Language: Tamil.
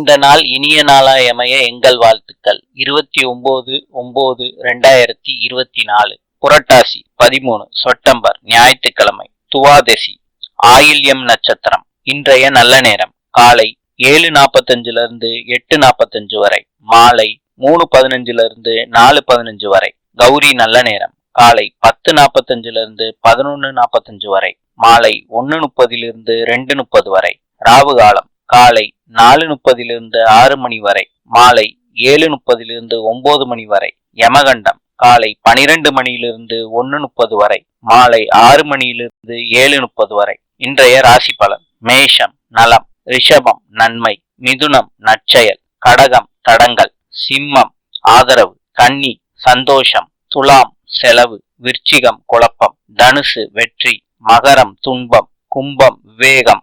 இந்த நாள் இனிய நாளாய் அமைய எங்கள் வாழ்த்துக்கள். இருபத்தி ஒன்பது ஒன்பது ரெண்டாயிரத்தி இருபத்தி நாலு புரட்டாசி பதிமூணு செப்டம்பர் ஞாயிற்றுக்கிழமை துவாதசி ஆயில்யம் நட்சத்திரம். இன்றைய நல்ல நேரம். காலை ஏழு நாற்பத்தஞ்சுல இருந்து எட்டு நாற்பத்தஞ்சு வரை. மாலை மூணு பதினஞ்சுல இருந்து நாலு பதினஞ்சு வரை. கௌரி நல்ல நேரம். காலை பத்து நாற்பத்தஞ்சுல இருந்து பதினொன்னு நாற்பத்தஞ்சு வரை. மாலை ஒன்னு முப்பதிலிருந்து ரெண்டு முப்பது வரை. ராவு காலம் காலை நாலு முப்பதிலிருந்து ஆறு மணி வரை மாலை ஏழு முப்பதிலிருந்து ஒன்பது மணி வரை யமகண்டம் காலை பனிரெண்டு மணியிலிருந்து ஒன்னு முப்பது வரை மாலை ஆறு மணியிலிருந்து ஏழு முப்பது வரை. இன்றைய ராசி பலன் மேஷம் நலம் ரிஷபம் நன்மை மிதுனம் நற்செயல் கடகம் தடங்கள் சிம்மம் ஆதரவு கன்னி சந்தோஷம் துலாம் செலவு விருச்சிகம் குழப்பம் தனுசு வெற்றி மகரம் துன்பம் கும்பம் விவேகம்